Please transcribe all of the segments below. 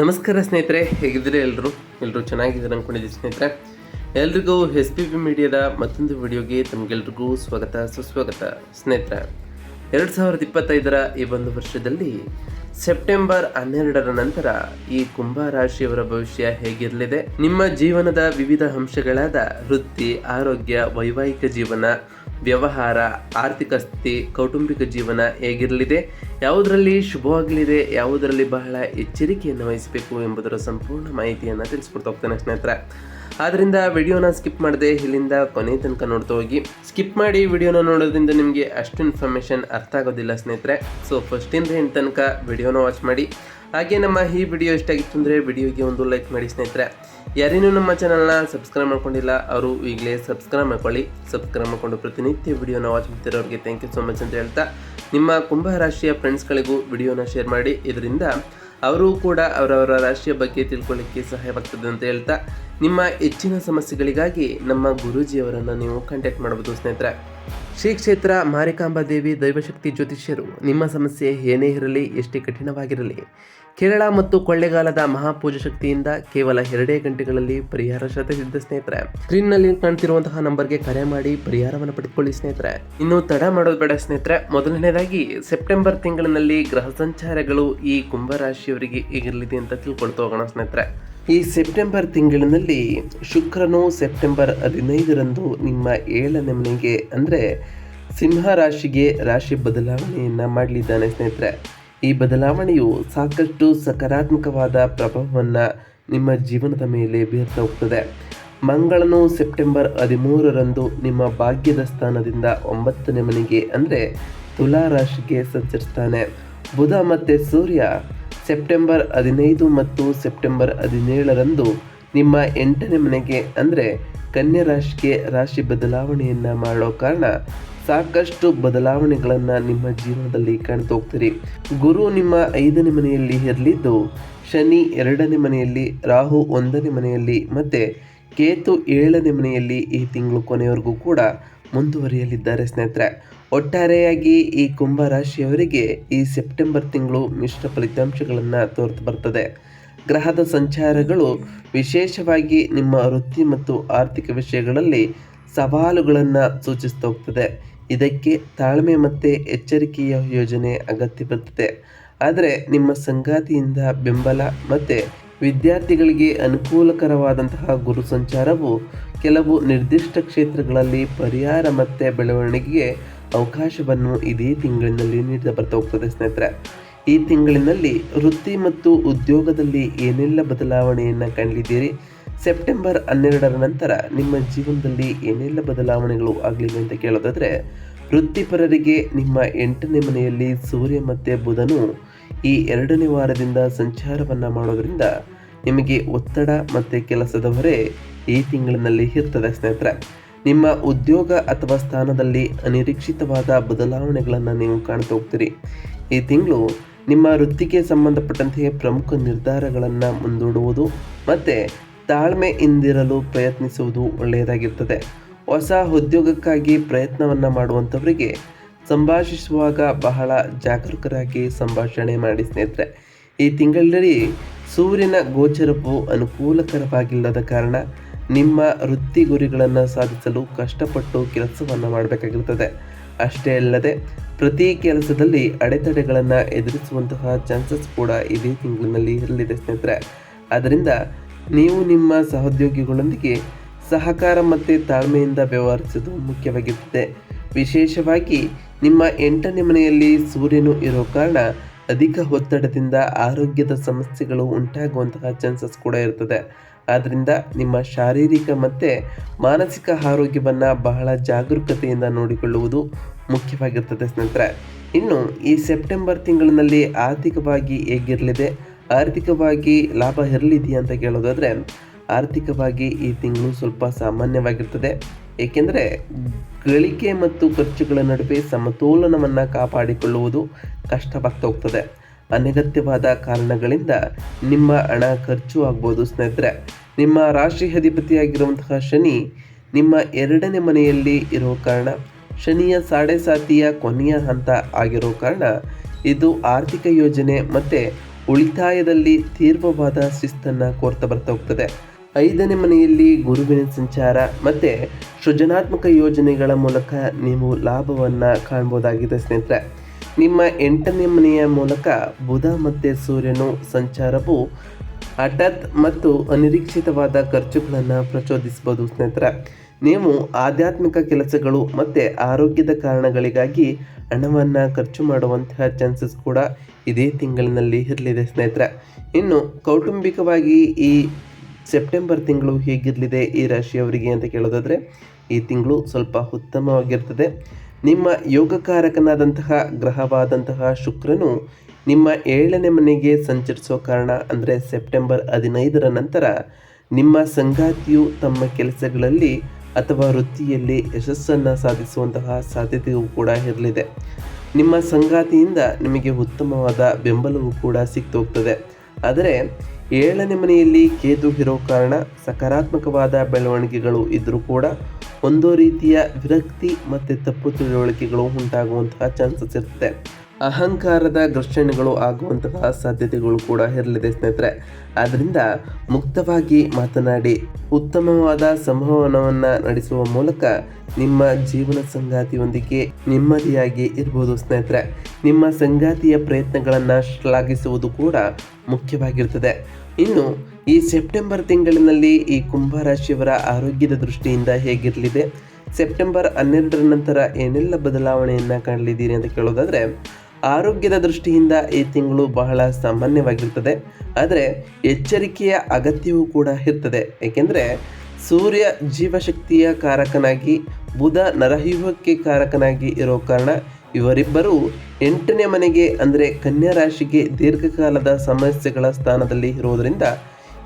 ನಮಸ್ಕಾರ ಸ್ನೇಹಿತರೆ, ಹೇಗಿದ್ದೀರಿ ಎಲ್ಲರೂ ಎಲ್ಲರೂ ಚೆನ್ನಾಗಿದ್ದಾರೆ ಅಂದ್ಕೊಂಡಿದ್ದೀವಿ ಸ್ನೇಹಿತರೆ? ಎಲ್ರಿಗೂ ಎಸ್ ಪಿ ಬಿ ಮೀಡಿಯಾದ ಮತ್ತೊಂದು ವಿಡಿಯೋಗೆ ತಮಗೆಲ್ರಿಗೂ ಸ್ವಾಗತ, ಸುಸ್ವಾಗತ. ಸ್ನೇಹಿತರೆ, ಎರಡು ಸಾವಿರದ ಇಪ್ಪತ್ತೈದರ ಈ ಒಂದು ವರ್ಷದಲ್ಲಿ ಸೆಪ್ಟೆಂಬರ್ ಹನ್ನೆರಡರ ನಂತರ ಈ ಕುಂಭ ರಾಶಿಯವರ ಭವಿಷ್ಯ ಹೇಗಿರಲಿದೆ? ನಿಮ್ಮ ಜೀವನದ ವಿವಿಧ ಅಂಶಗಳಾದ ವೃತ್ತಿ, ಆರೋಗ್ಯ, ವೈವಾಹಿಕ ಜೀವನ ವ್ಯವಹಾರ, ಆರ್ಥಿಕ ಸ್ಥಿತಿ, ಕೌಟುಂಬಿಕ ಜೀವನ ಹೇಗಿರಲಿದೆ, ಯಾವುದರಲ್ಲಿ ಶುಭವಾಗಲಿದೆ, ಯಾವುದರಲ್ಲಿ ಬಹಳ ಎಚ್ಚರಿಕೆಯನ್ನು ವಹಿಸಬೇಕು ಎಂಬುದರ ಸಂಪೂರ್ಣ ಮಾಹಿತಿಯನ್ನು ತಿಳಿಸ್ಕೊಡ್ತಾ ಹೋಗ್ತಾನೆ ಸ್ನೇಹಿತರೆ. ಆದ್ದರಿಂದ ವಿಡಿಯೋನ ಸ್ಕಿಪ್ ಮಾಡದೆ ಇಲ್ಲಿಂದ ಕೊನೆ ತನಕ ನೋಡ್ತಾ ಹೋಗಿ. ಸ್ಕಿಪ್ ಮಾಡಿ ವಿಡಿಯೋನ ನೋಡೋದ್ರಿಂದ ನಿಮಗೆ ಅಷ್ಟು ಇನ್ಫಾರ್ಮೇಷನ್ ಅರ್ಥ ಆಗೋದಿಲ್ಲ ಸ್ನೇಹಿತರೆ. ಸೊ ಫಸ್ಟಿಂದ ಎಂಡ್ ತನಕ ವಿಡಿಯೋನ ವಾಚ್ ಮಾಡಿ. ಹಾಗೆ ನಮ್ಮ ಈ ವಿಡಿಯೋ ಇಷ್ಟ ಆಗಿತ್ತು ಅಂದರೆ ವಿಡಿಯೋಗೆ ಒಂದು ಲೈಕ್ ಮಾಡಿ ಸ್ನೇಹಿತರೆ. ಯಾರೇನೂ ನಮ್ಮ ಚಾನಲ್ನ ಸಬ್ಸ್ಕ್ರೈಬ್ ಮಾಡ್ಕೊಂಡಿಲ್ಲ, ಅವರು ಈಗಲೇ ಸಬ್ಸ್ಕ್ರೈಬ್ ಮಾಡ್ಕೊಳ್ಳಿ. ಸಬ್ಸ್ಕ್ರೈಬ್ ಮಾಡಿಕೊಂಡು ಪ್ರತಿನಿತ್ಯ ವಿಡಿಯೋನ ವಾಚ್ ಮಾಡ್ತಿರೋರಿಗೆ ಥ್ಯಾಂಕ್ ಯು ಸೊ ಮಚ್ ಅಂತ ಹೇಳ್ತಾ, ನಿಮ್ಮ ಕುಂಭ ರಾಶಿಯ ಫ್ರೆಂಡ್ಸ್ಗಳಿಗೂ ವಿಡಿಯೋನ ಶೇರ್ ಮಾಡಿ. ಇದರಿಂದ ಅವರು ಕೂಡ ಅವರವರ ರಾಶಿಯ ಬಗ್ಗೆ ತಿಳ್ಕೊಳ್ಳಿಕ್ಕೆ ಸಹಾಯವಾಗ್ತದೆ ಅಂತ ಹೇಳ್ತಾ, ನಿಮ್ಮ ಹೆಚ್ಚಿನ ಸಮಸ್ಯೆಗಳಿಗಾಗಿ ನಮ್ಮ ಗುರೂಜಿಯವರನ್ನು ನೀವು ಕಾಂಟ್ಯಾಕ್ಟ್ ಮಾಡಬಹುದು ಸ್ನೇಹಿತರೆ. ಶ್ರೀ ಕ್ಷೇತ್ರ ಮಾರಿಕಾಂಬಾ ದೇವಿ ದೈವಶಕ್ತಿ ಜ್ಯೋತಿಷ್ಯರು, ನಿಮ್ಮ ಸಮಸ್ಯೆ ಏನೇ ಇರಲಿ, ಎಷ್ಟೇ ಕಠಿಣವಾಗಿರಲಿ ಕೇರಳ ಮತ್ತು ಕೊಳ್ಳೆಗಾಲದ ಮಹಾಪೂಜ ಶಕ್ತಿಯಿಂದ ಕೇವಲ ಎರಡೇ ಗಂಟೆಗಳಲ್ಲಿ ಪರಿಹಾರ ಶತಸಿದ್ಧ ಸ್ನೇಹಿತರೆ. ಸ್ಕ್ರೀನ್ನಲ್ಲಿ ಕಾಣ್ತಿರುವಂತಹ ನಂಬರ್ಗೆ ಕರೆ ಮಾಡಿ ಪರಿಹಾರವನ್ನು ಪಡೆದುಕೊಳ್ಳಿ ಸ್ನೇಹಿತರೆ. ಇನ್ನು ತಡ ಮಾಡೋದು ಬೇಡ ಸ್ನೇಹಿತರೆ. ಮೊದಲನೇದಾಗಿ ಸೆಪ್ಟೆಂಬರ್ ತಿಂಗಳಿನಲ್ಲಿ ಗ್ರಹ ಸಂಚಾರಗಳು ಈ ಕುಂಭರಾಶಿಯವರಿಗೆ ಹೇಗಿರಲಿದೆ ಅಂತ ತಿಳ್ಕೊಳ್ತಾ ಹೋಗೋಣ ಸ್ನೇಹಿತರೆ. ಈ ಸೆಪ್ಟೆಂಬರ್ ತಿಂಗಳಿನಲ್ಲಿ ಶುಕ್ರನು ಸೆಪ್ಟೆಂಬರ್ ಹದಿನೈದರಂದು ನಿಮ್ಮ ಏಳನೇ ಮನೆಗೆ ಅಂದರೆ ಸಿಂಹ ರಾಶಿಗೆ ರಾಶಿ ಬದಲಾವಣೆಯನ್ನು ಮಾಡಲಿದ್ದಾನೆ ಸ್ನೇಹಿತರೆ. ಈ ಬದಲಾವಣೆಯು ಸಾಕಷ್ಟು ಸಕಾರಾತ್ಮಕವಾದ ಪ್ರಭಾವವನ್ನು ನಿಮ್ಮ ಜೀವನದ ಮೇಲೆ ಬೀರ್ತಾ ಹೋಗ್ತದೆ. ಮಂಗಳನು ಸೆಪ್ಟೆಂಬರ್ ಹದಿಮೂರರಂದು ನಿಮ್ಮ ಭಾಗ್ಯದ ಸ್ಥಾನದಿಂದ ಒಂಬತ್ತನೇ ಮನೆಗೆ, ಅಂದರೆ ತುಲಾ ರಾಶಿಗೆ ಸಂಚರಿಸ್ತಾನೆ. ಬುಧ ಮತ್ತು ಸೂರ್ಯ ಸೆಪ್ಟೆಂಬರ್ ಹದಿನೈದು ಮತ್ತು ಸೆಪ್ಟೆಂಬರ್ ಹದಿನೇಳರಂದು ನಿಮ್ಮ ಎಂಟನೇ ಮನೆಗೆ, ಅಂದರೆ ಕನ್ಯಾ ರಾಶಿಗೆ ರಾಶಿ ಬದಲಾವಣೆಯನ್ನು ಮಾಡೋ ಕಾರಣ ಸಾಕಷ್ಟು ಬದಲಾವಣೆಗಳನ್ನು ನಿಮ್ಮ ಜೀವನದಲ್ಲಿ ಕಾಣ್ತಾ ಗುರು ನಿಮ್ಮ ಐದನೇ ಮನೆಯಲ್ಲಿ ಇರಲಿದ್ದು, ಶನಿ ಎರಡನೇ ಮನೆಯಲ್ಲಿ, ರಾಹು ಒಂದನೇ ಮನೆಯಲ್ಲಿ ಮತ್ತು ಕೇತು ಏಳನೇ ಮನೆಯಲ್ಲಿ ಈ ತಿಂಗಳು ಕೊನೆಯವರೆಗೂ ಕೂಡ ಮುಂದುವರಿಯಲಿದ್ದಾರೆ ಸ್ನೇಹಿತರೆ. ಒಟ್ಟಾರೆಯಾಗಿ ಈ ಕುಂಭ ರಾಶಿಯವರಿಗೆ ಈ ಸೆಪ್ಟೆಂಬರ್ ತಿಂಗಳು ಮಿಶ್ರ ಫಲಿತಾಂಶಗಳನ್ನು ತೋರ್ತು ಬರ್ತದೆ. ಗ್ರಹದ ಸಂಚಾರಗಳು ವಿಶೇಷವಾಗಿ ನಿಮ್ಮ ವೃತ್ತಿ ಮತ್ತು ಆರ್ಥಿಕ ವಿಷಯಗಳಲ್ಲಿ ಸವಾಲುಗಳನ್ನು ಸೂಚಿಸ್ತಾ ಹೋಗ್ತದೆ. ಇದಕ್ಕೆ ತಾಳ್ಮೆ ಮತ್ತು ಎಚ್ಚರಿಕೆಯ ಯೋಜನೆ ಅಗತ್ಯ ಬರ್ತದೆ. ಆದರೆ ನಿಮ್ಮ ಸಂಗಾತಿಯಿಂದ ಬೆಂಬಲ ಮತ್ತು ವಿದ್ಯಾರ್ಥಿಗಳಿಗೆ ಅನುಕೂಲಕರವಾದಂತಹ ಗುರು ಸಂಚಾರವು ಕೆಲವು ನಿರ್ದಿಷ್ಟ ಕ್ಷೇತ್ರಗಳಲ್ಲಿ ಪರಿಹಾರ ಮತ್ತು ಬೆಳವಣಿಗೆಗೆ ಅವಕಾಶವನ್ನು ಇದೇ ತಿಂಗಳಿನಲ್ಲಿ ನೀಡ್ತಾ ಬರ್ತಾ ಹೋಗ್ತದೆ ಸ್ನೇಹಿತರೆ. ಈ ತಿಂಗಳಿನಲ್ಲಿ ವೃತ್ತಿ ಮತ್ತು ಉದ್ಯೋಗದಲ್ಲಿ ಏನೆಲ್ಲ ಬದಲಾವಣೆಯನ್ನು ಕಾಣಲಿದ್ದೀರಿ? ಸೆಪ್ಟೆಂಬರ್ ಹನ್ನೆರಡರ ನಂತರ ನಿಮ್ಮ ಜೀವನದಲ್ಲಿ ಏನೆಲ್ಲ ಬದಲಾವಣೆಗಳು ಆಗಲಿವೆ ಅಂತ ಕೇಳೋದಾದರೆ, ವೃತ್ತಿಪರರಿಗೆ ನಿಮ್ಮ ಎಂಟನೇ ಮನೆಯಲ್ಲಿ ಸೂರ್ಯ ಮತ್ತು ಬುಧನು ಈ ಎರಡನೇ ವಾರದಿಂದ ಸಂಚಾರವನ್ನು ಮಾಡೋದರಿಂದ ನಿಮಗೆ ಒತ್ತಡ ಮತ್ತು ಕೆಲಸದ ಈ ತಿಂಗಳಿನಲ್ಲಿ ಇರ್ತದೆ ಸ್ನೇಹಿತರೆ. ನಿಮ್ಮ ಉದ್ಯೋಗ ಅಥವಾ ಸ್ಥಾನದಲ್ಲಿ ಅನಿರೀಕ್ಷಿತವಾದ ಬದಲಾವಣೆಗಳನ್ನು ನೀವು ಕಾಣ್ತಾ ಹೋಗ್ತೀರಿ. ಈ ತಿಂಗಳು ನಿಮ್ಮ ವೃತ್ತಿಗೆ ಸಂಬಂಧಪಟ್ಟಂತೆ ಪ್ರಮುಖ ನಿರ್ಧಾರಗಳನ್ನು ಮುಂದೂಡುವುದು ಮತ್ತು ತಾಳ್ಮೆಯಿಂದಿರಲು ಪ್ರಯತ್ನಿಸುವುದು ಒಳ್ಳೆಯದಾಗಿರ್ತದೆ ಹೊಸ ಉದ್ಯೋಗಕ್ಕಾಗಿ ಪ್ರಯತ್ನವನ್ನು ಮಾಡುವಂಥವರಿಗೆ ಸಂಭಾಷಿಸುವಾಗ ಬಹಳ ಜಾಗರೂಕರಾಗಿ ಸಂಭಾಷಣೆ ಮಾಡಿ ಸ್ನೇಹಿತರೆ. ಈ ತಿಂಗಳಲ್ಲಿ ಸೂರ್ಯನ ಗೋಚರವು ಅನುಕೂಲಕರವಾಗಿಲ್ಲದ ಕಾರಣ ನಿಮ್ಮ ವೃತ್ತಿ ಗುರಿಗಳನ್ನು ಸಾಧಿಸಲು ಕಷ್ಟಪಟ್ಟು ಕೆಲಸವನ್ನು ಮಾಡಬೇಕಾಗಿರ್ತದೆ ಅಷ್ಟೇ ಅಲ್ಲದೆ ಪ್ರತಿ ಕೆಲಸದಲ್ಲಿ ಅಡೆತಡೆಗಳನ್ನು ಎದುರಿಸುವಂತಹ ಚಾನ್ಸಸ್ ಕೂಡ ಇದೇ ತಿಂಗಳಿನಲ್ಲಿ ಇರಲಿದೆ ಸ್ನೇಹಿತರೆ. ಆದ್ದರಿಂದ ನೀವು ನಿಮ್ಮ ಸಹೋದ್ಯೋಗಿಗಳೊಂದಿಗೆ ಸಹಕಾರ ಮತ್ತು ತಾಳ್ಮೆಯಿಂದ ವ್ಯವಹರಿಸುವುದು ಮುಖ್ಯವಾಗಿರುತ್ತದೆ ವಿಶೇಷವಾಗಿ ನಿಮ್ಮ ಎಂಟನೇ ಮನೆಯಲ್ಲಿ ಸೂರ್ಯನು ಇರೋ ಕಾರಣ ಅಧಿಕ ಒತ್ತಡದಿಂದ ಆರೋಗ್ಯದ ಸಮಸ್ಯೆಗಳು ಉಂಟಾಗುವಂತಹ ಚಾನ್ಸಸ್ ಕೂಡ ಇರ್ತದೆ. ಆದ್ದರಿಂದ ನಿಮ್ಮ ಶಾರೀರಿಕ ಮತ್ತು ಮಾನಸಿಕ ಆರೋಗ್ಯವನ್ನು ಬಹಳ ಜಾಗರೂಕತೆಯಿಂದ ನೋಡಿಕೊಳ್ಳುವುದು ಮುಖ್ಯವಾಗಿರ್ತದೆ ಸ್ನೇಹಿತರೆ. ಇನ್ನು ಈ ಸೆಪ್ಟೆಂಬರ್ ತಿಂಗಳಿನಲ್ಲಿ ಆರ್ಥಿಕವಾಗಿ ಹೇಗಿರಲಿದೆ? ಆರ್ಥಿಕವಾಗಿ ಲಾಭ ಇರಲಿದೆಯಾ ಅಂತ ಕೇಳೋದಾದರೆ, ಆರ್ಥಿಕವಾಗಿ ಈ ತಿಂಗಳು ಸ್ವಲ್ಪ ಸಾಮಾನ್ಯವಾಗಿರ್ತದೆ. ಏಕೆಂದರೆ ಗಳಿಕೆ ಮತ್ತು ಖರ್ಚುಗಳ ನಡುವೆ ಸಮತೋಲನವನ್ನು ಕಾಪಾಡಿಕೊಳ್ಳುವುದು ಕಷ್ಟವಾಗ್ತಾ ಹೋಗ್ತದೆ. ಅನಗತ್ಯವಾದ ಕಾರಣಗಳಿಂದ ನಿಮ್ಮ ಹಣ ಖರ್ಚು ಆಗ್ಬೋದು ಸ್ನೇಹಿತರೆ. ನಿಮ್ಮ ರಾಶಿ ಅಧಿಪತಿಯಾಗಿರುವಂತಹ ಶನಿ ನಿಮ್ಮ ಎರಡನೇ ಮನೆಯಲ್ಲಿ ಇರೋ ಕಾರಣ, ಶನಿಯ ಸಾಡೆ ಸಾತಿಯ ಕೊನೆಯ ಹಂತ ಆಗಿರೋ ಕಾರಣ, ಇದು ಆರ್ಥಿಕ ಯೋಜನೆ ಮತ್ತು ಉಳಿತಾಯದಲ್ಲಿ ತೀವ್ರವಾದ ಶಿಸ್ತನ್ನು ಕೋರ್ತಾ ಬರ್ತಾ ಹೋಗ್ತದೆ. ಐದನೇ ಮನೆಯಲ್ಲಿ ಗುರುವಿನ ಸಂಚಾರ ಮತ್ತು ಸೃಜನಾತ್ಮಕ ಯೋಜನೆಗಳ ಮೂಲಕ ನೀವು ಲಾಭವನ್ನು ಕಾಣ್ಬೋದಾಗಿದೆ ಸ್ನೇಹಿತರೆ. ನಿಮ್ಮ ಎಂಟನೇ ಮನೆಯ ಮೂಲಕ ಬುಧ ಮತ್ತು ಸೂರ್ಯನು ಸಂಚಾರವು ಹಠಾತ್ ಮತ್ತು ಅನಿರೀಕ್ಷಿತವಾದ ಖರ್ಚುಗಳನ್ನು ಪ್ರಚೋದಿಸಬಹುದು ಸ್ನೇಹಿತರೆ. ನೀವು ಆಧ್ಯಾತ್ಮಿಕ ಕೆಲಸಗಳು ಮತ್ತು ಆರೋಗ್ಯದ ಕಾರಣಗಳಿಗಾಗಿ ಹಣವನ್ನು ಖರ್ಚು ಮಾಡುವಂತಹ ಚಾನ್ಸಸ್ ಕೂಡ ಇದೇ ತಿಂಗಳಿನಲ್ಲಿ ಇರಲಿದೆ ಸ್ನೇಹಿತರೆ. ಇನ್ನು ಕೌಟುಂಬಿಕವಾಗಿ ಈ ಸೆಪ್ಟೆಂಬರ್ ತಿಂಗಳು ಹೇಗಿರಲಿದೆ ಈ ರಾಶಿಯವರಿಗೆ ಅಂತ ಕೇಳೋದಾದರೆ, ಈ ತಿಂಗಳು ಸ್ವಲ್ಪ ಉತ್ತಮವಾಗಿರ್ತದೆ. ನಿಮ್ಮ ಯೋಗಕಾರಕನಾದಂತಹ ಗ್ರಹವಾದಂತಹ ಶುಕ್ರನು ನಿಮ್ಮ ಏಳನೇ ಮನೆಗೆ ಸಂಚರಿಸೋ ಕಾರಣ, ಅಂದರೆ ಸೆಪ್ಟೆಂಬರ್ ಹದಿನೈದರ ನಂತರ ನಿಮ್ಮ ಸಂಗಾತಿಯು ತಮ್ಮ ಕೆಲಸಗಳಲ್ಲಿ ಅಥವಾ ವೃತ್ತಿಯಲ್ಲಿ ಯಶಸ್ಸನ್ನು ಸಾಧಿಸುವಂತಹ ಸಾಧ್ಯತೆಯೂ ಕೂಡ ಇರಲಿದೆ. ನಿಮ್ಮ ಸಂಗಾತಿಯಿಂದ ನಿಮಗೆ ಉತ್ತಮವಾದ ಬೆಂಬಲವೂ ಕೂಡ ಸಿಕ್ತು ಹೋಗ್ತದೆ ಆದರೆ ಏಳನೇ ಮನೆಯಲ್ಲಿ ಕೇತು ಇರೋ ಕಾರಣ ಸಕಾರಾತ್ಮಕವಾದ ಬೆಳವಣಿಗೆಗಳು ಇದ್ದರೂ ಕೂಡ ಒಂದು ರೀತಿಯ ವಿರಕ್ತಿ ಮತ್ತು ತಪ್ಪು ತಿಳುವಳಿಕೆಗಳು ಉಂಟಾಗುವಂತಹ ಚಾನ್ಸಸ್ ಇರುತ್ತೆ. ಅಹಂಕಾರದ ಘರ್ಷಣೆಗಳು ಆಗುವಂತಹ ಸಾಧ್ಯತೆಗಳು ಕೂಡ ಇರಲಿದೆ ಸ್ನೇಹಿತರೆ. ಆದ್ದರಿಂದ ಮುಕ್ತವಾಗಿ ಮಾತನಾಡಿ ಉತ್ತಮವಾದ ಸಂವಹನವನ್ನು ನಡೆಸುವ ಮೂಲಕ ನಿಮ್ಮ ಜೀವನ ಸಂಗಾತಿಯೊಂದಿಗೆ ನೆಮ್ಮದಿಯಾಗಿ ಇರ್ಬೋದು ಸ್ನೇಹಿತರೆ. ನಿಮ್ಮ ಸಂಗಾತಿಯ ಪ್ರಯತ್ನಗಳನ್ನು ಶ್ಲಾಘಿಸುವುದು ಕೂಡ ಮುಖ್ಯವಾಗಿರ್ತದೆ. ಇನ್ನು ಈ ಸೆಪ್ಟೆಂಬರ್ ತಿಂಗಳಿನಲ್ಲಿ ಈ ಕುಂಭರಾಶಿಯವರ ಆರೋಗ್ಯದ ದೃಷ್ಟಿಯಿಂದ ಹೇಗಿರಲಿದೆ? ಸೆಪ್ಟೆಂಬರ್ ಹನ್ನೆರಡರ ನಂತರ ಏನೆಲ್ಲ ಬದಲಾವಣೆಯನ್ನು ಕಾಣಲಿದ್ದೀರಿ ಅಂತ ಕೇಳೋದಾದರೆ ಆರೋಗ್ಯದ ದೃಷ್ಟಿಯಿಂದ ಈ ತಿಂಗಳು ಬಹಳ ಸಾಮಾನ್ಯವಾಗಿರ್ತದೆ. ಆದರೆ ಎಚ್ಚರಿಕೆಯ ಅಗತ್ಯವೂ ಕೂಡ ಇರ್ತದೆ. ಏಕೆಂದರೆ ಸೂರ್ಯ ಜೀವಶಕ್ತಿಯ ಕಾರಕನಾಗಿ, ಬುಧ ನರಹ್ಯೂಹಕ್ಕೆ ಕಾರಕನಾಗಿ ಇರೋ ಕಾರಣ ಇವರಿಬ್ಬರು ಎಂಟನೇ ಮನೆಗೆ, ಅಂದರೆ ಕನ್ಯಾ ರಾಶಿಗೆ ದೀರ್ಘಕಾಲದ ಸಮಸ್ಯೆಗಳ ಸ್ಥಾನದಲ್ಲಿ ಇರುವುದರಿಂದ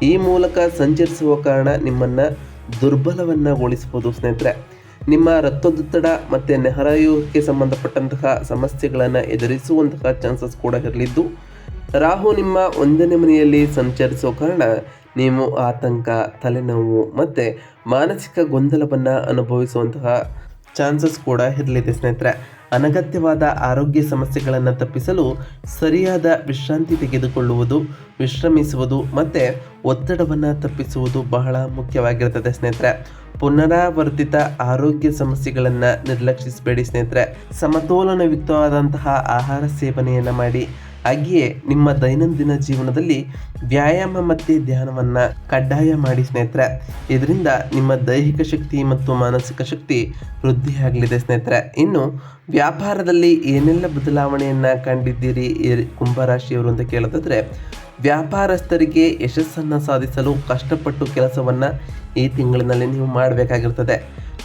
ಈ ಮೂಲಕ ಸಂಚರಿಸುವ ಕಾರಣ ನಿಮ್ಮನ್ನು ದುರ್ಬಲವನ್ನಗೊಳಿಸಬಹುದು ಸ್ನೇಹಿತರೆ. ನಿಮ್ಮ ರಕ್ತದೊತ್ತಡ ಮತ್ತು ನೆಹರಾಯುಗೆ ಸಂಬಂಧಪಟ್ಟಂತಹ ಸಮಸ್ಯೆಗಳನ್ನು ಎದುರಿಸುವಂತಹ ಚಾನ್ಸಸ್ ಕೂಡ ಇರಲಿದ್ದು, ರಾಹು ನಿಮ್ಮ ಒಂದನೇ ಮನೆಯಲ್ಲಿ ಸಂಚರಿಸೋ ಕಾರಣ ನೀವು ಆತಂಕ, ತಲೆನೋವು ಮತ್ತು ಮಾನಸಿಕ ಗೊಂದಲವನ್ನು ಅನುಭವಿಸುವಂತಹ ಚಾನ್ಸಸ್ ಕೂಡ ಇರಲಿದೆ ಸ್ನೇಹಿತರೆ. ಅನಗತ್ಯವಾದ ಆರೋಗ್ಯ ಸಮಸ್ಯೆಗಳನ್ನು ತಪ್ಪಿಸಲು ಸರಿಯಾದ ವಿಶ್ರಾಂತಿ ತೆಗೆದುಕೊಳ್ಳುವುದು, ವಿಶ್ರಮಿಸುವುದು ಮತ್ತು ಒತ್ತಡವನ್ನು ತಪ್ಪಿಸುವುದು ಬಹಳ ಮುಖ್ಯವಾಗಿರುತ್ತದೆ ಸ್ನೇಹಿತರೆ. ಪುನರಾವರ್ತಿತ ಆರೋಗ್ಯ ಸಮಸ್ಯೆಗಳನ್ನು ನಿರ್ಲಕ್ಷಿಸಬೇಡಿ ಸ್ನೇಹಿತರೆ. ಸಮತೋಲನಯುಕ್ತವಾದಂತಹ ಆಹಾರ ಸೇವನೆಯನ್ನು ಮಾಡಿ. ಹಾಗೆಯೇ ನಿಮ್ಮ ದೈನಂದಿನ ಜೀವನದಲ್ಲಿ ವ್ಯಾಯಾಮ ಮತ್ತು ಧ್ಯಾನವನ್ನು ಕಡ್ಡಾಯ ಮಾಡಿ ಸ್ನೇಹಿತರೆ. ಇದರಿಂದ ನಿಮ್ಮ ದೈಹಿಕ ಶಕ್ತಿ ಮತ್ತು ಮಾನಸಿಕ ಶಕ್ತಿ ವೃದ್ಧಿಯಾಗಲಿದೆ ಸ್ನೇಹಿತರೆ. ಇನ್ನು ವ್ಯಾಪಾರದಲ್ಲಿ ಏನೆಲ್ಲ ಬದಲಾವಣೆಯನ್ನು ಕಂಡಿದ್ದೀರಿ? ಕುಂಭರಾಶಿಯವರು ಅಂತ ಕೇಳೋದಾದರೆ ವ್ಯಾಪಾರಸ್ಥರಿಗೆ ಯಶಸ್ಸನ್ನು ಸಾಧಿಸಲು ಕಷ್ಟಪಟ್ಟು ಕೆಲಸವನ್ನು ಈ ತಿಂಗಳಿನಲ್ಲಿ ನೀವು ಮಾಡಬೇಕಾಗಿರ್ತದೆ.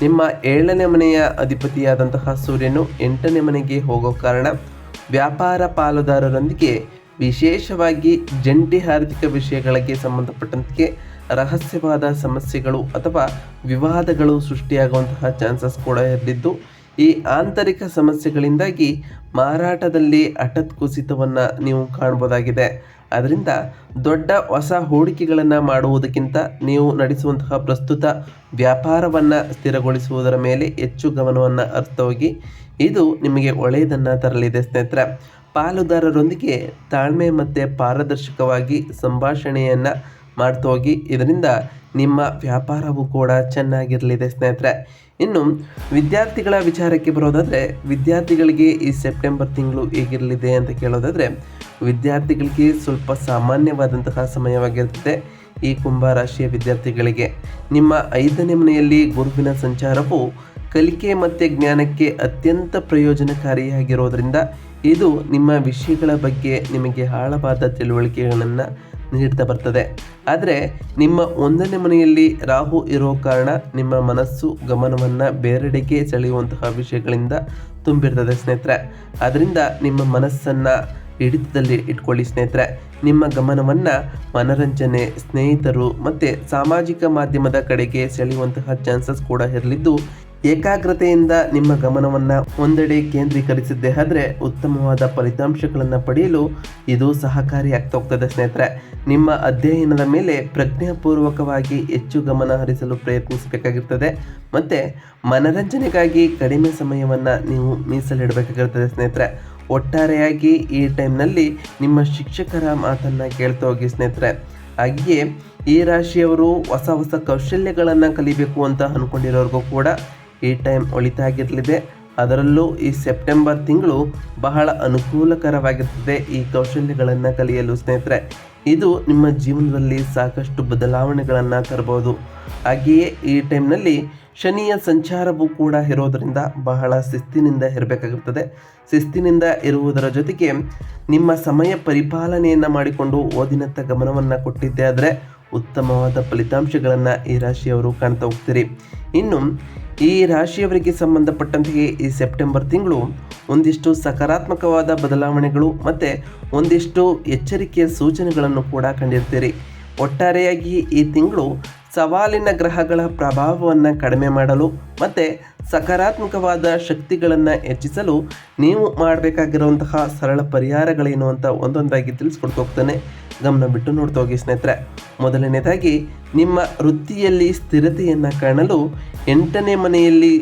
ನಿಮ್ಮ ಏಳನೇ ಮನೆಯ ಅಧಿಪತಿಯಾದಂತಹ ಸೂರ್ಯನು ಎಂಟನೇ ಮನೆಗೆ ಹೋಗೋ ಕಾರಣ ವ್ಯಾಪಾರ ಪಾಲುದಾರರೊಂದಿಗೆ ವಿಶೇಷವಾಗಿ ಜಂಟಿ ಆರ್ಥಿಕ ವಿಷಯಗಳಿಗೆ ಸಂಬಂಧಪಟ್ಟಂತೆ ರಹಸ್ಯವಾದ ಸಮಸ್ಯೆಗಳು ಅಥವಾ ವಿವಾದಗಳು ಸೃಷ್ಟಿಯಾಗುವಂತಹ ಚಾನ್ಸಸ್ ಕೂಡ ಇರಲಿದ್ದು, ಈ ಆಂತರಿಕ ಸಮಸ್ಯೆಗಳಿಂದಾಗಿ ಮಾರಾಟದಲ್ಲಿ ಹಠಾತ್ ಕುಸಿತವನ್ನು ನೀವು ಕಾಣ್ಬೋದಾಗಿದೆ. ಅದರಿಂದ ದೊಡ್ಡ ಹೊಸ ಹೂಡಿಕೆಗಳನ್ನು ಮಾಡುವುದಕ್ಕಿಂತ ನೀವು ನಡೆಸುವಂತಹ ಪ್ರಸ್ತುತ ವ್ಯಾಪಾರವನ್ನು ಸ್ಥಿರಗೊಳಿಸುವುದರ ಮೇಲೆ ಹೆಚ್ಚು ಗಮನವನ್ನು ಅರ್ಥವಾಗಿ ಇದು ನಿಮಗೆ ಒಳ್ಳೆಯದನ್ನು ತರಲಿದೆ ಸ್ನೇಹಿತರ. ಪಾಲುದಾರರೊಂದಿಗೆ ತಾಳ್ಮೆ ಮತ್ತು ಪಾರದರ್ಶಕವಾಗಿ ಸಂಭಾಷಣೆಯನ್ನು ಮಾಡ್ತಾ ಹೋಗಿ. ಇದರಿಂದ ನಿಮ್ಮ ವ್ಯಾಪಾರವೂ ಕೂಡ ಚೆನ್ನಾಗಿರಲಿದೆ ಸ್ನೇಹಿತರೆ. ಇನ್ನು ವಿದ್ಯಾರ್ಥಿಗಳ ವಿಚಾರಕ್ಕೆ ಬರೋದಾದರೆ, ವಿದ್ಯಾರ್ಥಿಗಳಿಗೆ ಈ ಸೆಪ್ಟೆಂಬರ್ ತಿಂಗಳು ಹೇಗಿರಲಿದೆ ಅಂತ ಕೇಳೋದಾದರೆ, ವಿದ್ಯಾರ್ಥಿಗಳಿಗೆ ಸ್ವಲ್ಪ ಸಾಮಾನ್ಯವಾದಂತಹ ಸಮಯವಾಗಿರ್ತದೆ ಈ ಕುಂಭ ರಾಶಿಯ ವಿದ್ಯಾರ್ಥಿಗಳಿಗೆ. ನಿಮ್ಮ ಐದನೇ ಮನೆಯಲ್ಲಿ ಗುರುವಿನ ಸಂಚಾರವು ಕಲಿಕೆ ಮತ್ತು ಜ್ಞಾನಕ್ಕೆ ಅತ್ಯಂತ ಪ್ರಯೋಜನಕಾರಿಯಾಗಿರೋದರಿಂದ, ಇದು ನಿಮ್ಮ ವಿಷಯಗಳ ಬಗ್ಗೆ ನಿಮಗೆ ಆಳವಾದ ತಿಳುವಳಿಕೆಗಳನ್ನು ನೀಡ್ತಾ ಬರ್ತದೆ. ಆದರೆ ನಿಮ್ಮ ಒಂದನೇ ಮನೆಯಲ್ಲಿ ರಾಹು ಇರೋ ಕಾರಣ ನಿಮ್ಮ ಮನಸ್ಸು ಗಮನವನ್ನು ಬೇರೆಡೆಗೆ ಸೆಳೆಯುವಂತಹ ವಿಷಯಗಳಿಂದ ತುಂಬಿರ್ತದೆ ಸ್ನೇಹಿತರೆ. ಅದರಿಂದ ನಿಮ್ಮ ಮನಸ್ಸನ್ನು ಹಿಡಿತದಲ್ಲಿ ಇಟ್ಕೊಳ್ಳಿ ಸ್ನೇಹಿತರೆ. ನಿಮ್ಮ ಗಮನವನ್ನು ಮನರಂಜನೆ, ಸ್ನೇಹಿತರು ಮತ್ತು ಸಾಮಾಜಿಕ ಮಾಧ್ಯಮದ ಕಡೆಗೆ ಸೆಳೆಯುವಂತಹ ಚಾನ್ಸಸ್ ಕೂಡ ಇರಲಿದ್ದು ಏಕಾಗ್ರತೆಯಿಂದ ನಿಮ್ಮ ಗಮನವನ್ನು ಒಂದೆಡೆ ಕೇಂದ್ರೀಕರಿಸಿದ್ದೇ ಆದರೆ ಉತ್ತಮವಾದ ಫಲಿತಾಂಶಗಳನ್ನು ಪಡೆಯಲು ಇದು ಸಹಕಾರಿಯಾಗ್ತಾ ಹೋಗ್ತದೆ ಸ್ನೇಹಿತರೆ. ನಿಮ್ಮ ಅಧ್ಯಯನದ ಮೇಲೆ ಪ್ರಜ್ಞಾಪೂರ್ವಕವಾಗಿ ಹೆಚ್ಚು ಗಮನ ಹರಿಸಲು ಪ್ರಯತ್ನಿಸಬೇಕಾಗಿರ್ತದೆ. ಮತ್ತು ಮನರಂಜನೆಗಾಗಿ ಕಡಿಮೆ ಸಮಯವನ್ನು ನೀವು ಮೀಸಲಿಡಬೇಕಾಗಿರ್ತದೆ ಸ್ನೇಹಿತರೆ. ಒಟ್ಟಾರೆಯಾಗಿ ಈ ಟೈಮ್ನಲ್ಲಿ ನಿಮ್ಮ ಶಿಕ್ಷಕರ ಮಾತನ್ನು ಕೇಳ್ತಾ ಹೋಗಿ ಸ್ನೇಹಿತರೆ. ಹಾಗೆಯೇ ಈ ರಾಶಿಯವರು ಹೊಸ ಹೊಸ ಕೌಶಲ್ಯಗಳನ್ನು ಕಲಿಬೇಕು ಅಂತ ಅಂದ್ಕೊಂಡಿರೋರಿಗೂ ಕೂಡ ಈ ಟೈಮ್ ಒಳಿತಾಗಿರಲಿದೆ ಅದರಲ್ಲೂ ಈ ಸೆಪ್ಟೆಂಬರ್ ತಿಂಗಳು ಬಹಳ ಅನುಕೂಲಕರವಾಗಿರ್ತದೆ ಈ ಕೌಶಲ್ಯಗಳನ್ನು ಕಲಿಯಲು ಸ್ನೇಹಿತರೆ. ಇದು ನಿಮ್ಮ ಜೀವನದಲ್ಲಿ ಸಾಕಷ್ಟು ಬದಲಾವಣೆಗಳನ್ನು ತರಬಹುದು ಹಾಗೆಯೇ ಈ ಟೈಮ್ನಲ್ಲಿ ಶನಿಯ ಸಂಚಾರವೂ ಕೂಡ ಇರೋದರಿಂದ ಬಹಳ ಶಿಸ್ತಿನಿಂದ ಇರಬೇಕಾಗುತ್ತದೆ ಶಿಸ್ತಿನಿಂದ ಇರುವುದರ ಜೊತೆಗೆ ನಿಮ್ಮ ಸಮಯ ಪರಿಪಾಲನೆಯನ್ನು ಮಾಡಿಕೊಂಡು ಓದಿನತ್ತ ಗಮನವನ್ನು ಕೊಟ್ಟಿದ್ದೇ ಆದರೆ ಉತ್ತಮವಾದ ಫಲಿತಾಂಶಗಳನ್ನು ಈ ರಾಶಿಯವರು ಕಾಣ್ತಾ ಹೋಗ್ತೀರಿ. ಇನ್ನು ಈ ರಾಶಿಯವರಿಗೆ ಸಂಬಂಧಪಟ್ಟಂತೆಯೇ ಈ ಸೆಪ್ಟೆಂಬರ್ ತಿಂಗಳು ಒಂದಿಷ್ಟು ಸಕಾರಾತ್ಮಕವಾದ ಬದಲಾವಣೆಗಳು ಮತ್ತು ಒಂದಿಷ್ಟು ಎಚ್ಚರಿಕೆಯ ಸೂಚನೆಗಳನ್ನು ಕೂಡ ಕಂಡಿರ್ತೀರಿ. ಒಟ್ಟಾರೆಯಾಗಿ ಈ ತಿಂಗಳು ಸವಾಲಿನ ಗ್ರಹಗಳ ಪ್ರಭಾವವನ್ನು ಕಡಿಮೆ ಮಾಡಲು ಮತ್ತು ಸಕಾರಾತ್ಮಕವಾದ ಶಕ್ತಿಗಳನ್ನು ಹೆಚ್ಚಿಸಲು ನೀವು ಮಾಡಬೇಕಾಗಿರುವಂತಹ ಸರಳ ಪರಿಹಾರಗಳೇನು ಅಂತ ಒಂದೊಂದಾಗಿ ತಿಳಿಸ್ಕೊಡ್ತಾ ಹೋಗ್ತಾನೆ. ಗಮನ ಬಿಟ್ಟು ನೋಡ್ತಾ ಹೋಗಿ ಸ್ನೇಹಿತರೆ. ಮೊದಲನೇದಾಗಿ, ನಿಮ್ಮ ವೃತ್ತಿಯಲ್ಲಿ ಸ್ಥಿರತೆಯನ್ನು ಕಾಣಲು ಎಂಟನೇ ಮನೆಯಲ್ಲಿ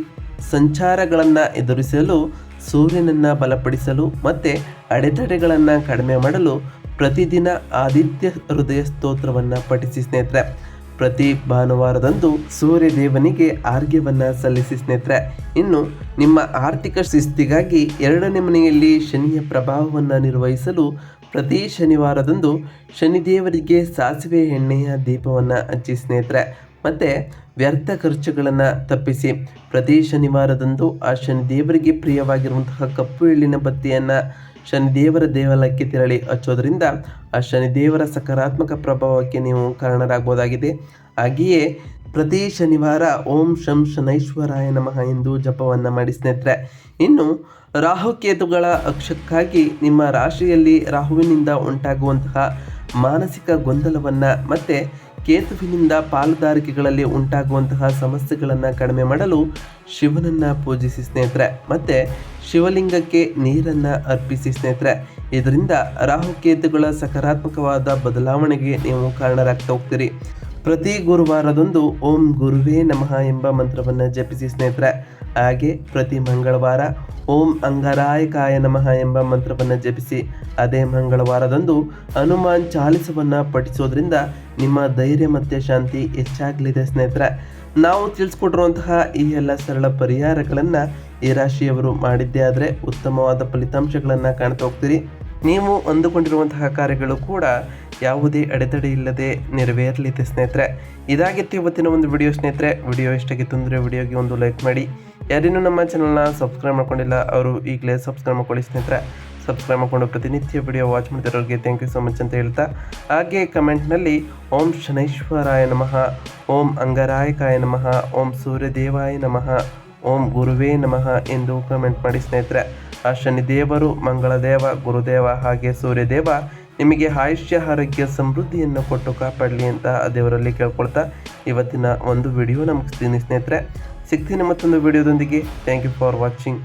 ಸಂಚಾರಗಳನ್ನು ಎದುರಿಸಲು, ಸೂರ್ಯನನ್ನು ಬಲಪಡಿಸಲು ಮತ್ತು ಅಡೆತಡೆಗಳನ್ನು ಕಡಿಮೆ ಮಾಡಲು ಪ್ರತಿದಿನ ಆದಿತ್ಯ ಹೃದಯ ಸ್ತೋತ್ರವನ್ನು ಪಠಿಸಿ ಸ್ನೇಹಿತರೆ. ಪ್ರತಿ ಭಾನುವಾರದಂದು ಸೂರ್ಯ ದೇವನಿಗೆ ಆರ್ಘ್ಯವನ್ನು ಸಲ್ಲಿಸಿ ಸ್ನೇಹಿತರೆ, ಇನ್ನು ನಿಮ್ಮ ಆರ್ಥಿಕ ಶಿಸ್ತಿಗಾಗಿ ಎರಡನೇ ಮನೆಯಲ್ಲಿ ಶನಿಯ ಪ್ರಭಾವವನ್ನು ನಿರ್ವಹಿಸಲು ಪ್ರತಿ ಶನಿವಾರದಂದು ಶನಿದೇವರಿಗೆ ಸಾಸಿವೆ ಎಣ್ಣೆಯ ದೀಪವನ್ನು ಹಚ್ಚಿ ಸ್ನೇಹಿತರೆ, ಮತ್ತು ವ್ಯರ್ಥ ಖರ್ಚುಗಳನ್ನು ತಪ್ಪಿಸಿ. ಪ್ರತಿ ಶನಿವಾರದಂದು ಆ ಶನಿದೇವರಿಗೆ ಪ್ರಿಯವಾಗಿರುವಂತಹ ಕಪ್ಪು ಎಳ್ಳಿನ ಬತ್ತಿಯನ್ನು ಶನಿದೇವರ ದೇವಾಲಯಕ್ಕೆ ತೆರಳಿ ಹಚ್ಚೋದ್ರಿಂದ ಆ ಶನಿದೇವರ ಸಕಾರಾತ್ಮಕ ಪ್ರಭಾವಕ್ಕೆ ನೀವು ಕಾರಣರಾಗಬಹುದಾಗಿದೆ. ಹಾಗೆಯೇ ಪ್ರತಿ ಶನಿವಾರ ಓಂ ಶಂ ಶನೈಶ್ವರಾಯ ನಮಃ ಎಂದು ಜಪವನ್ನು ಮಾಡಿ ಸ್ನೇಹಿತರೆ. ಇನ್ನು ರಾಹುಕೇತುಗಳ ಅಕ್ಷಕ್ಕಾಗಿ ನಿಮ್ಮ ರಾಶಿಯಲ್ಲಿ ರಾಹುವಿನಿಂದ ಉಂಟಾಗುವಂತಹ ಮಾನಸಿಕ ಗೊಂದಲವನ್ನು ಮತ್ತು ಕೇತುವಿನಿಂದ ಪಾಲುದಾರಿಕೆಗಳಲ್ಲಿ ಉಂಟಾಗುವಂತಹ ಸಮಸ್ಯೆಗಳನ್ನು ಕಡಿಮೆ ಮಾಡಲು ಶಿವನನ್ನು ಪೂಜಿಸಿ ಸ್ನೇಹಿತರೆ. ಮತ್ತು ಶಿವಲಿಂಗಕ್ಕೆ ನೀರನ್ನು ಅರ್ಪಿಸಿ ಸ್ನೇಹಿತರೆ, ಇದರಿಂದ ರಾಹುಕೇತುಗಳ ಸಕಾರಾತ್ಮಕವಾದ ಬದಲಾವಣೆಗೆ ನೀವು ಕಾರಣರಾಗ್ತಾ ಹೋಗ್ತೀರಿ. ಪ್ರತಿ ಗುರುವಾರದೊಂದು ಓಂ ಗುರುವೇ ನಮಃ ಎಂಬ ಮಂತ್ರವನ್ನು ಜಪಿಸಿ ಸ್ನೇಹಿತರೆ, ಹಾಗೆ ಪ್ರತಿ ಮಂಗಳವಾರ ಓಂ ಅಂಗರಾಯಕಾಯ ನಮಃ ಎಂಬ ಮಂತ್ರವನ್ನು ಜಪಿಸಿ, ಅದೇ ಮಂಗಳವಾರದಂದು ಹನುಮಾನ್ ಚಾಲಿಸವನ್ನು ಪಠಿಸೋದ್ರಿಂದ ನಿಮ್ಮ ಧೈರ್ಯ ಮತ್ತು ಶಾಂತಿ ಹೆಚ್ಚಾಗಲಿದೆ ಸ್ನೇಹಿತರೆ. ನಾವು ತಿಳಿಸ್ಕೊಟ್ಟಿರುವಂತಹ ಈ ಎಲ್ಲ ಸರಳ ಪರಿಹಾರಗಳನ್ನು ಈ ರಾಶಿಯವರು ಮಾಡಿದ್ದೇ ಆದರೆ ಉತ್ತಮವಾದ ಫಲಿತಾಂಶಗಳನ್ನು ಕಾಣ್ತಾ ಹೋಗ್ತೀರಿ. ನೀವು ಅಂದುಕೊಂಡಿರುವಂತಹ ಕಾರ್ಯಗಳು ಕೂಡ ಯಾವುದೇ ಅಡೆತಡೆ ಇಲ್ಲದೆ ನೆರವೇರಲಿದೆ ಸ್ನೇಹಿತರೆ. ಇದಾಗಿತ್ತು ಇವತ್ತಿನ ಒಂದು ವಿಡಿಯೋ ಸ್ನೇಹಿತರೆ. ವಿಡಿಯೋ ಇಷ್ಟಾಗಿತ್ತು ಅಂದರೆ ವಿಡಿಯೋಗೆ ಒಂದು ಲೈಕ್ ಮಾಡಿ. ಯಾರೇನೂ ನಮ್ಮ ಚಾನಲ್ನ ಸಬ್ಸ್ಕ್ರೈಬ್ ಮಾಡ್ಕೊಂಡಿಲ್ಲ, ಅವರು ಈಗಲೇ ಸಬ್ಸ್ಕ್ರೈಬ್ ಮಾಡ್ಕೊಳ್ಳಿ ಸ್ನೇಹಿತರೆ. ಸಬ್ಸ್ಕ್ರೈಬ್ ಮಾಡಿಕೊಂಡು ಪ್ರತಿನಿತ್ಯ ವಿಡಿಯೋ ವಾಚ್ ಮಾಡ್ತಿರೋರಿಗೆ ಥ್ಯಾಂಕ್ ಯು ಸೊ ಮಚ್ ಅಂತ ಹೇಳ್ತಾ. ಹಾಗೆ ಕಮೆಂಟ್ನಲ್ಲಿ ಓಂ ಶನೈಶ್ವರಾಯ ನಮಃ, ಓಂ ಅಂಗರಾಯಕಾಯ ನಮಃ, ಓಂ ಸೂರ್ಯದೇವಾಯ ನಮಃ. ಓಂ ಗುರುವೇ ನಮಃ ಎಂದು ಕಮೆಂಟ್ ಮಾಡಿ ಸ್ನೇಹಿತರೆ. ಆ ಶನಿದೇವರು ಮಂಗಳದೇವ, ಗುರುದೇವ ಹಾಗೆ ಸೂರ್ಯದೇವ ನಿಮಗೆ ಆಯುಷ್ಯ, ಆರೋಗ್ಯ, ಸಮೃದ್ಧಿಯನ್ನು ಕೊಟ್ಟು ಕಾಪಾಡಲಿ ಅಂತ ದೇವರಲ್ಲಿ ಕೇಳ್ಕೊಳ್ತಾ ಇವತ್ತಿನ ಒಂದು ವಿಡಿಯೋ ನಮಗೆ ಸ್ನೇಹಿತರೆ. ಸಿಗ್ತೀನಿ ಮತ್ತೊಂದು ವಿಡಿಯೋದೊಂದಿಗೆ ಥ್ಯಾಂಕ್ ಯು ಫಾರ್ ವಾಚಿಂಗ್